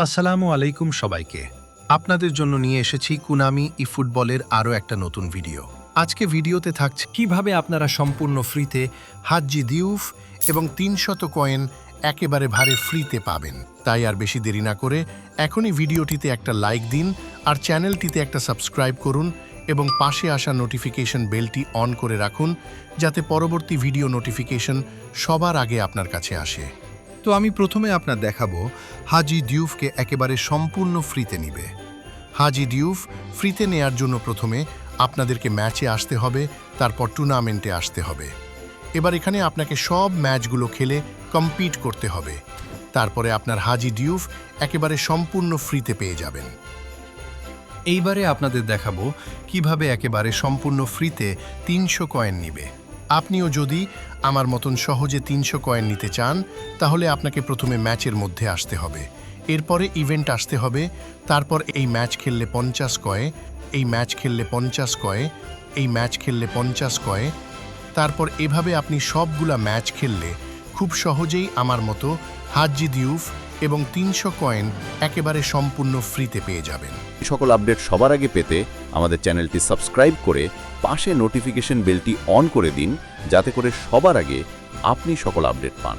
আসসালামু আলাইকুম সবাইকে। আপনাদের জন্য নিয়ে এসেছি কুনামি ই ফুটবলের আরও একটা নতুন ভিডিও। আজকে ভিডিওতে থাকছে কীভাবে আপনারা সম্পূর্ণ ফ্রিতে হাজ্জি দিউফ এবং তিনশত কয়েন একেবারে ভারে ফ্রিতে পাবেন। তাই আর বেশি দেরি না করে এখনই ভিডিওটিতে একটা লাইক দিন আর চ্যানেলটিতে একটা সাবস্ক্রাইব করুন এবং পাশে আসা নোটিফিকেশন বেলটি অন করে রাখুন যাতে পরবর্তী ভিডিও নোটিফিকেশন সবার আগে আপনার কাছে আসে। তো আমি প্রথমে আপনার দেখাবো হাজি ডিউফকে একেবারে সম্পূর্ণ ফ্রিতে নিবে। হাজি ডিউফ ফ্রিতে নেয়ার জন্য প্রথমে আপনাদেরকে ম্যাচে আসতে হবে, তারপর টুর্নামেন্টে আসতে হবে। এবার এখানে আপনাকে সব ম্যাচগুলো খেলে কম্পিট করতে হবে। তারপরে আপনার হাজি ডিউফ একেবারে সম্পূর্ণ ফ্রিতে পেয়ে যাবেন। এইবারে আপনাদের দেখাবো কীভাবে একেবারে সম্পূর্ণ ফ্রিতে তিনশো কয়েন নিবে। আপনিও যদি আমার মতন সহজে তিনশো কয়েন নিতে চান, তাহলে আপনাকে প্রথমে ম্যাচের মধ্যে আসতে হবে। এরপরে ইভেন্ট আসতে হবে, তারপর এই ম্যাচ খেললে পঞ্চাশ কয়ে, এই ম্যাচ খেললে পঞ্চাশ কয়ে, এই ম্যাচ খেললে পঞ্চাশ কয়ে। তারপর এভাবে আপনি সবগুলা ম্যাচ খেললে খুব সহজেই আমার মতো হাজ্জি দিউফ এবং তিনশো কয়েন একেবারে সম্পূর্ণ ফ্রিতে পেয়ে যাবেন। সকল আপডেট সবার আগে পেতে আমাদের চ্যানেলটি সাবস্ক্রাইব করে পাশে নোটিফিকেশন বেলটি অন করে দিন, যাতে করে সবার আগে আপনি সকল আপডেট পান।